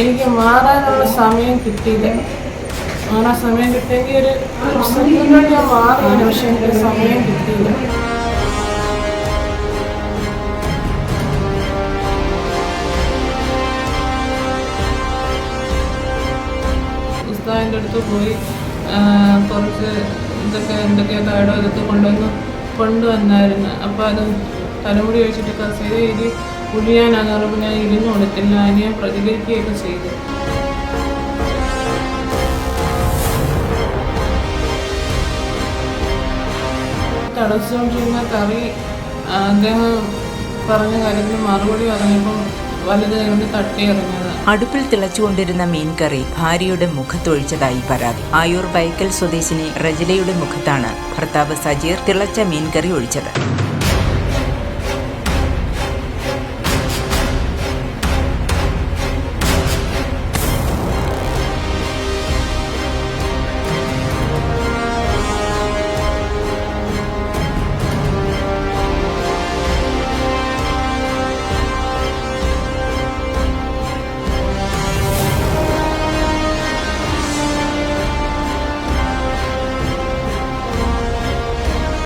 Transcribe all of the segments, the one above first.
എനിക്ക് മാറാനുള്ള സമയം കിട്ടിയില്ല. മാറാൻ സമയം കിട്ടിയെങ്കിൽ ഒരു കൊണ്ട് ഞാൻ മാറിയില്ല പക്ഷെ എനിക്ക് സമയം കിട്ടിയില്ല. ഉസ്താവിന്റെ അടുത്ത് പോയി കുറച്ച് ഇതൊക്കെ എന്തൊക്കെയോ കാടോ ഇതൊക്കെ കൊണ്ടുവന്ന് കൊണ്ടുവന്നായിരുന്നു. അപ്പോൾ അത് തലമുടി ഒഴിച്ചിട്ട് കസേര ഇരി ഉഴിയാനാന്ന് പറയുമ്പോൾ ഞാൻ ഇരുന്ന് കൊടുത്തില്ല അതിനെ പ്രതികരിക്കുകയൊക്കെ ചെയ്തു. തടസ്സമുണ്ടിരുന്ന കറി അദ്ദേഹം പറഞ്ഞ കാര്യത്തിന് മറുപടി പറഞ്ഞപ്പം വലുത് കൊണ്ട് അടുപ്പിൽ തിളച്ചുകൊണ്ടിരുന്ന മീൻകറി ഭാര്യയുടെ മുഖത്തൊഴിച്ചതായി പരാതി. ആയൂർ ബൈക്കൽ സ്വദേശിനി റജലയുടെ മുഖത്താണ് ഭർത്താവ് സജീർ തിളച്ച മീൻകറി ഒഴിച്ചത്.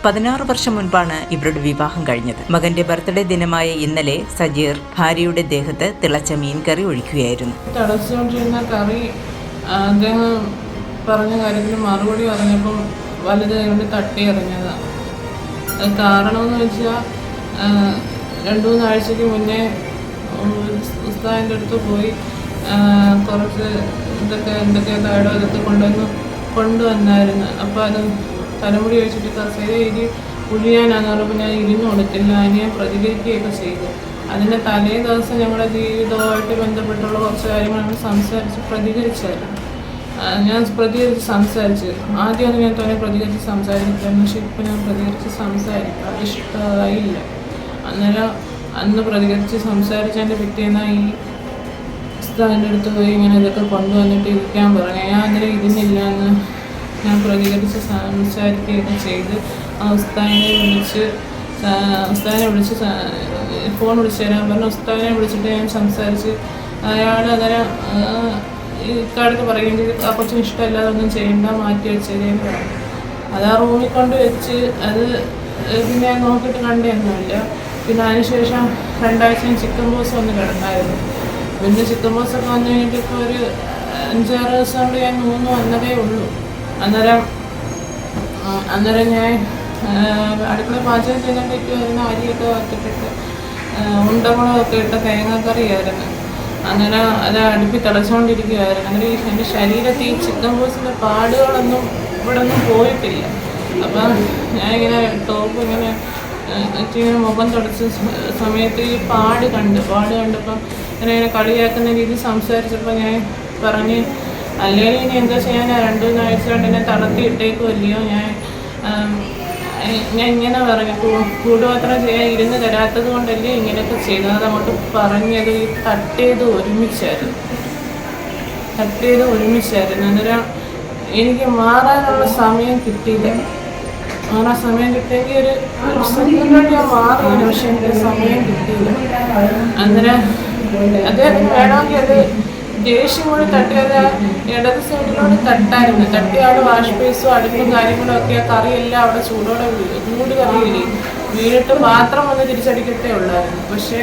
പതിനാറ് വർഷം മുൻപാണ് ഇവരുടെ വിവാഹം കഴിഞ്ഞത്. മകന്റെ ബർത്ത്ഡേ ദിനമായ ഇന്നലെ സജീർ ഭാര്യയുടെ ദേഹത്ത് തിളച്ച മീൻകറി ഒഴിക്കുകയായിരുന്നു. തിളച്ചുകൊണ്ടിരുന്ന കറി അദ്ദേഹം പറഞ്ഞ കാര്യത്തിന് മറുപടി പറഞ്ഞപ്പം വലുത് കൊണ്ട് തട്ടി എറിഞ്ഞതാണ് കാരണമെന്ന് വെച്ചാൽ രണ്ടു മൂന്നാഴ്ചക്ക് മുന്നേ ഉസ്താദിന്റെ അടുത്ത് പോയി കുറച്ച് ഇതൊക്കെ എന്തൊക്കെ താഴോ ഇതൊക്കെ കൊണ്ടുവന്ന് കൊണ്ടുവന്നായിരുന്നു. അപ്പോൾ അത് തലമുടി ഒഴിച്ചിട്ട് കസേര ഇരി ഉഴിയാനാന്ന് പറഞ്ഞപ്പോൾ ഞാൻ ഇരുന്ന് കൊടുത്തില്ല അതിനെ പ്രതികരിക്കുകയൊക്കെ ചെയ്തു. അതിന്റെ തലേ ദിവസം ഞങ്ങളുടെ ജീവിതവുമായിട്ട് ബന്ധപ്പെട്ടുള്ള കുറച്ച് കാര്യങ്ങൾ ഞങ്ങൾ സംസാരിച്ച് പ്രതികരിച്ചായിരുന്നു. ഞാൻ പ്രതികരിച്ച് സംസാരിച്ച് ആദ്യമൊന്നും ഞാൻ തന്നെ പ്രതികരിച്ച് സംസാരിക്കില്ലായിരുന്നു പക്ഷെ ഇപ്പം ഞാൻ പ്രതികരിച്ച് സംസാരിക്കും അത് ഇഷ്ടമായില്ല. അന്നേരം അന്ന് പ്രതികരിച്ച് സംസാരിച്ചതിന്റെ പിറ്റേന്ന് ഈ സ്ഥലത്തിന്റെ അടുത്ത് പോയി ഇങ്ങനെ ഇതൊക്കെ കൊണ്ടുവന്നിട്ട് ഇരിക്കാൻ പറഞ്ഞു. ഞാൻ അന്നേരം ഇരുന്നില്ല എന്ന് ഞാൻ പ്രതികരിച്ച് സംസാരിക്കുകയൊക്കെ ചെയ്ത് ആ ഉസ്താദിനെ വിളിച്ച് ഉസ്താദിനെ വിളിച്ച് ഫോൺ വിളിച്ച് തരാൻ പറഞ്ഞു. ഉസ്താദിനെ വിളിച്ചിട്ട് ഞാൻ സംസാരിച്ച് അയാൾ അങ്ങനെ ഇക്കാലത്ത് പറയുകയും ചെയ്ത്. ആ കൊച്ചിന് ഇഷ്ടമല്ലാതെ ഒന്നും ചെയ്യണ്ട മാറ്റി വെച്ചതേന്ന് പറഞ്ഞു. അത് ആ റൂമിൽ കൊണ്ട് വെച്ച് അത് പിന്നെ ഞാൻ നോക്കിയിട്ട് കണ്ടൊന്നുമില്ല പിന്നെ അതിനുശേഷം രണ്ടാഴ്ച ഞാൻ ചിക്കൻ ബോസ് വന്ന് കിടന്നായിരുന്നു. പിന്നെ ചിക്കൻ ബോസ് ഒക്കെ വന്നു കഴിഞ്ഞിട്ട് ഇപ്പോൾ ഒരു അഞ്ചാറ് ദിവസം കൊണ്ട് ഞാൻ മൂന്ന് വന്നതേ ഉള്ളൂ. അന്നേരം അന്നേരം ഞാൻ അടുക്കള പാചകം ചെയ്തുകൊണ്ടിരിക്കുക വരുന്ന അരിയൊക്കെ വറുത്തിട്ടിട്ട് ഉണ്ടമുളകൊക്കെ ഇട്ട തേങ്ങാക്കറിയായിരുന്നു. അങ്ങനെ അത് അടുപ്പിൽ തിളച്ചുകൊണ്ടിരിക്കുകയായിരുന്നു അങ്ങനെ എന്റെ ശരീരത്തിൽ ഈ ചിക്കൻ ബോസിന്റെ പാടുകളൊന്നും ഇവിടെ ഒന്നും പോയിട്ടില്ല. അപ്പം ഞാനിങ്ങനെ ടോപ്പ് ഇങ്ങനെ ഇങ്ങനെ മുഖം തുടച്ച സമയത്ത് ഈ പാട് കണ്ട് പാട് കണ്ടപ്പം ഇങ്ങനെ ഇങ്ങനെ കളിയാക്കുന്ന രീതിയിൽ സംസാരിച്ചപ്പോൾ ഞാൻ പറഞ്ഞ് അല്ലെങ്കിൽ ഇനി എന്താ ചെയ്യാൻ രണ്ടു മൂന്നാഴ്ച കൊണ്ട് എന്നെ തളർത്തി ഇട്ടേക്കുമല്ലയോ ഞാൻ ഞാൻ ഇങ്ങനെ പറഞ്ഞു കൂടുപാത്രം ചെയ്യാൻ ഇരുന്ന് തരാത്തത് കൊണ്ടല്ലേ ഇങ്ങനെയൊക്കെ ചെയ്തത് അങ്ങോട്ട് പറഞ്ഞത് ഈ തട്ടിയത് ഒരുമിച്ചായിരുന്നു. തട്ടിയത് ഒരുമിച്ചായിരുന്നു. അന്നേരം എനിക്ക് മാറാനുള്ള സമയം കിട്ടിയില്ല. മാറാൻ സമയം കിട്ടിയെങ്കിൽ ഒരു ഞാൻ മാറിയില്ല പക്ഷെ എനിക്ക് സമയം കിട്ടിയില്ല. അന്നേരം അദ്ദേഹത്തിന് വേണമെങ്കിൽ അത് ദേഷ്യം കൂടി തട്ടിയത് ഇടത് സൈഡിലോട് തട്ടായിരുന്നു. തട്ടിയാട് വാഷ് ബേസും അടുപ്പും കാര്യങ്ങളും ഒക്കെ ആ കറിയെല്ലാം അവിടെ ചൂടോടെ ചൂട് കറി വീഴി വീണിട്ട് മാത്രം വന്ന് തിരിച്ചടിക്കത്തേ ഉള്ളായിരുന്നു. പക്ഷേ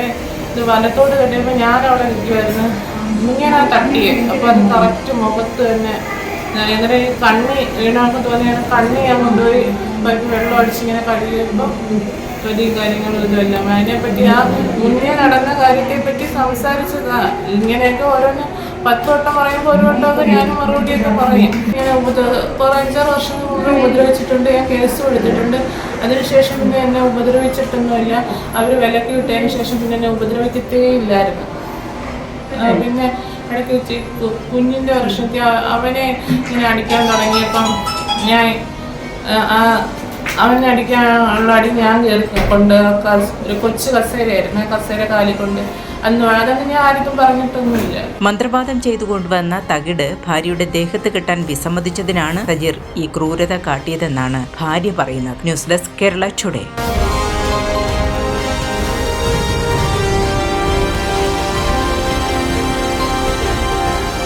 ഇത് വനത്തോട് തട്ടിയപ്പോൾ ഞാൻ അവിടെ നിൽക്കുമായിരുന്നു ഇങ്ങനെ തട്ടിയെ. അപ്പോൾ അത് കറക്റ്റ് മുഖത്ത് തന്നെ ഇന്നലെ ഈ കണ്ണി വീണാൾക്ക് തോന്നിയ കണ്ണി ഞാൻ കൊണ്ടുപോയി പൈപ്പ് വെള്ളം അടിച്ചിങ്ങനെ കഴുകിയപ്പോൾ വലിയ കാര്യങ്ങളും ഇതുമെല്ലാം. അതിനെപ്പറ്റി ആ മുന്നേ നടന്ന കാര്യത്തെപ്പറ്റി സംസാരിച്ചതാ. ഇങ്ങനെയൊക്കെ ഓരോന്ന് പത്ത് വട്ടം പറയുമ്പോൾ ഒരു വട്ടമൊക്കെ ഞാൻ മറുപടിയൊക്കെ പറയും. ഞാൻ കുറേ അഞ്ചാറ് വർഷം മുമ്പ് ഉപദ്രവിച്ചിട്ടുണ്ട് ഞാൻ കേസ് കൊടുത്തിട്ടുണ്ട്. അതിനുശേഷം പിന്നെ എന്നെ ഉപദ്രവിച്ചിട്ടൊന്നുമില്ല. അവർ വിലക്ക് കിട്ടിയതിന് ശേഷം പിന്നെ എന്നെ ഉപദ്രവിക്കത്തേ ഇല്ലായിരുന്നു. പിന്നെ ഇടയ്ക്ക് വെച്ച് കുഞ്ഞിന്റെ വർഷത്തിൽ അവനെ ഇങ്ങനെ അടിക്കാൻ തുടങ്ങിയപ്പം ഞാൻ ആ അവനെ അടിക്കാനുള്ള അടി ഞാൻ കൊണ്ട് ഒരു കൊച്ചു കസേരയായിരുന്നു. ആ കസേര കാലിക്കൊണ്ട് അന്ന് ആർക്കും മന്ത്രവാദം ചെയ്തു കൊണ്ടുവന്ന തകിട് ഭാര്യയുടെ ദേഹത്ത് കിട്ടാൻ വിസമ്മതിച്ചതിനാണ് സജീർ ഈ ക്രൂരത കാട്ടിയതെന്നാണ് ഭാര്യ പറയുന്നത്. News desk Kerala today.